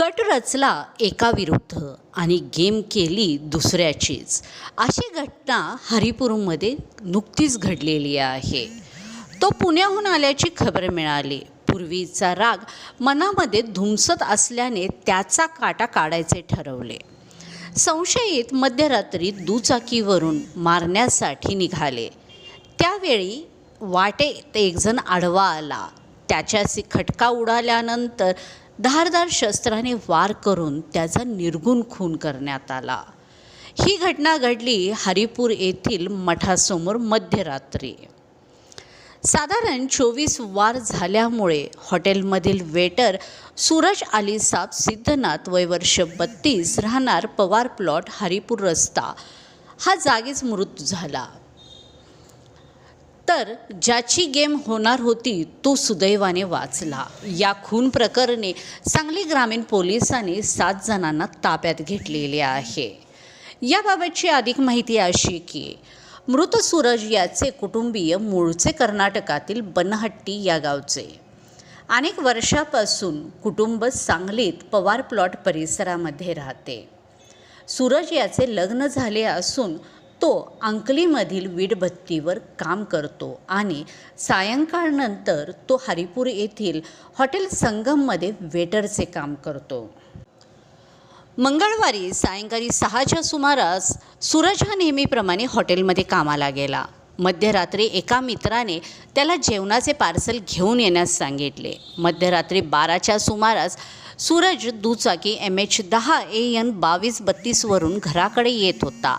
Cut रचला एका विरुद्ध आणि गेम केली दुसऱ्याचीच. अशी घटना हरिपूरमध्ये नुकतीच घडलेली आहे. तो पुण्याहून आल्याची खबर मिळाली. पूर्वीचा राग मनामध्ये धुमसत असल्याने त्याचा काटा काढायचे ठरवले. संशयित मध्यरात्री दुचाकीवरून मारण्यासाठी निघाले. त्यावेळी वाटेत एकजण आडवा आला. त्याच्याशी खटका उडाल्यानंतर धारदार शस्त्राने वार करून त्याचा निर्गुण खून करण्यात आला. ही घटना घडली हरिपूर येथील मठासमोर मध्यरात्री. साधारण चोवीस वार झाल्यामुळे हॉटेलमधील वेटर सूरज अली साब सिद्धनाथ वय वर्ष बत्तीस राहणार पवार प्लॉट हरिपूर रस्ता. हा जागीच मृत्यू झाला. तर ज्याची गेम होणार होती तो सुदैवाने वाचला. या खून प्रकरणी सांगली ग्रामीण पोलिसांनी सात जणांना ताब्यात घेतलेले आहे. याबाबतची अधिक माहिती अशी की मृत सूरज याचे कुटुंबीय मूळचे कर्नाटकातील बनहट्टी या गावचे. अनेक वर्षापासून कुटुंब सांगलीत पवार प्लॉट परिसरामध्ये राहते. सूरज याचे लग्न झाले असून तो अंकलीमधील वीटभट्टीवर काम करतो आणि सायंकाळनंतर तो हरिपूर येथील हॉटेल संगममध्ये वेटरचे काम करतो. मंगळवारी सायंकाळी सहाच्या सुमारास सूरज हा नेहमीप्रमाणे हॉटेलमध्ये कामाला गेला. मध्यरात्री एका मित्राने त्याला जेवणाचे पार्सल घेऊन येण्यास सांगितले. मध्यरात्री बाराच्या सुमारास सूरज दुचाकी एम एच दहा ए एन बावीस बत्तीसवरून घराकडे येत होता.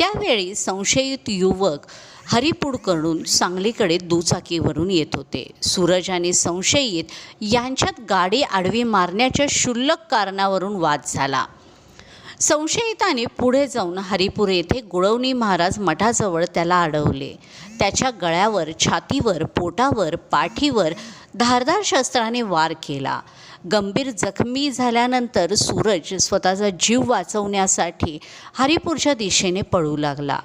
त्यावेळी संशयित युवक हरिपूडकडून सांगलीकडे दुचाकीवरून येत होते. सूरज आणि संशयित यांच्यात गाडी आडवी मारण्याच्या क्षुल्लक कारणावरून वाद झाला. संशयिताने पुढे जाऊन हरिपूर येथे गुळवणी महाराज मठाजवळ त्याला अडवले. त्याच्या गळ्यावर छातीवर पोटावर पाठीवर धारदार शस्त्राने वार केला. गंभीर जखमी झाल्यानंतर सूरज स्वतःचा जीव वाचवण्यासाठी हरिपूरच्या दिशेने पळू लागला.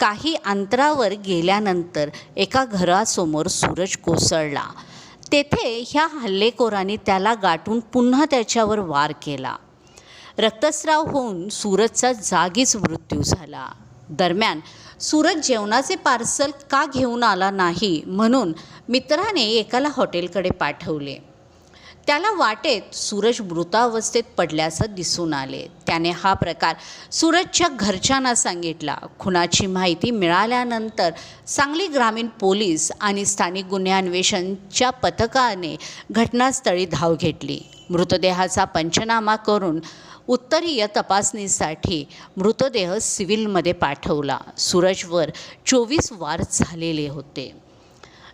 काही अंतरावर गेल्यानंतर एका घरासमोर सूरज कोसळला. तेथे ह्या हल्लेखोरांनी त्याला गाठून पुन्हा त्याच्यावर वार केला. रक्तस्राव होऊन सूरजचा जागीच मृत्यू झाला. दरम्यान सूरज जेवणाचे पार्सल का घेऊन आला नाही म्हणून मित्राने एकाला हॉटेलकडे पाठवले. त्याला वाटेत सूरज मृतावस्थेत पडल्याचं दिसून आले. त्याने हा प्रकार सूरजच्या घरच्यांना सांगितला. खुनाची माहिती मिळाल्यानंतर सांगली ग्रामीण पोलीस आणि स्थानिक गुन्हे अन्वेषणच्या पथकाने घटनास्थळी धाव घेतली. मृतदेहाचा पंचनामा करून उत्तरीय तपासणीसाठी मृतदेह सिव्हिलमध्ये पाठवला. सूरजवर चोवीस वार झालेले होते.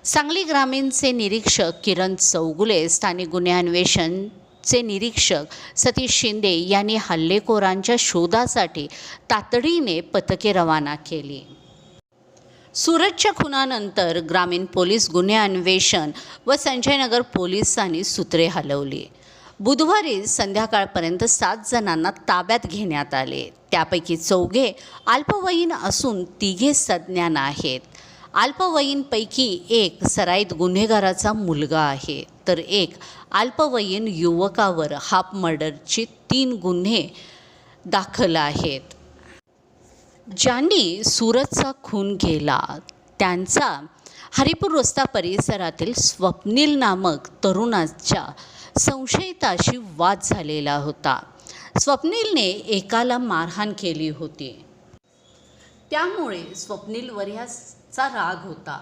सांगली ग्रामीणचे निरीक्षक किरण चौगुले स्थानिक गुन्हे अन्वेषणचे निरीक्षक सतीश शिंदे यांनी हल्लेखोरांच्या शोधासाठी तातडीने पथके रवाना केली. सूरजच्या खुनानंतर ग्रामीण पोलीस गुन्हे अन्वेषण व संजयनगर पोलिसांनी सूत्रे हलवली. बुधवारी संध्याकाळपर्यंत सात जणांना ताब्यात घेण्यात आले. त्यापैकी चौघे अल्पवयीन असून तिघे सज्ञान आहेत. अल्पवयीनपैकी एक सराईत गुन्हेगाराचा मुलगा आहे. तर एक अल्पवयीन युवकावर हाफ मर्डरचे तीन गुन्हे दाखल आहेत. ज्यांनी सूरजचा खून केला त्यांचा हरिपूर रस्ता परिसरातील स्वप्नील नामक तरुणाच्या संशयिताशी वाद झालेला होता. स्वप्नीलने एकाला मारहाण केली होती. त्यामुळे स्वप्नीलवर ह्या चा राग होता.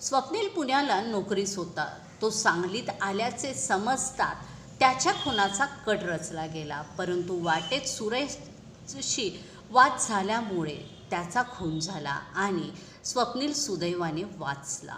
स्वप्नील पुण्याला नोकरीस होता. तो सांगलीत आल्याचे समजतात त्याच्या खुनाचा कट रचला गेला. परंतु वाटेत सुरेशशी वाद झाल्यामुळे त्याचा खून झाला आणि स्वप्नील सुदैवाने वाचला.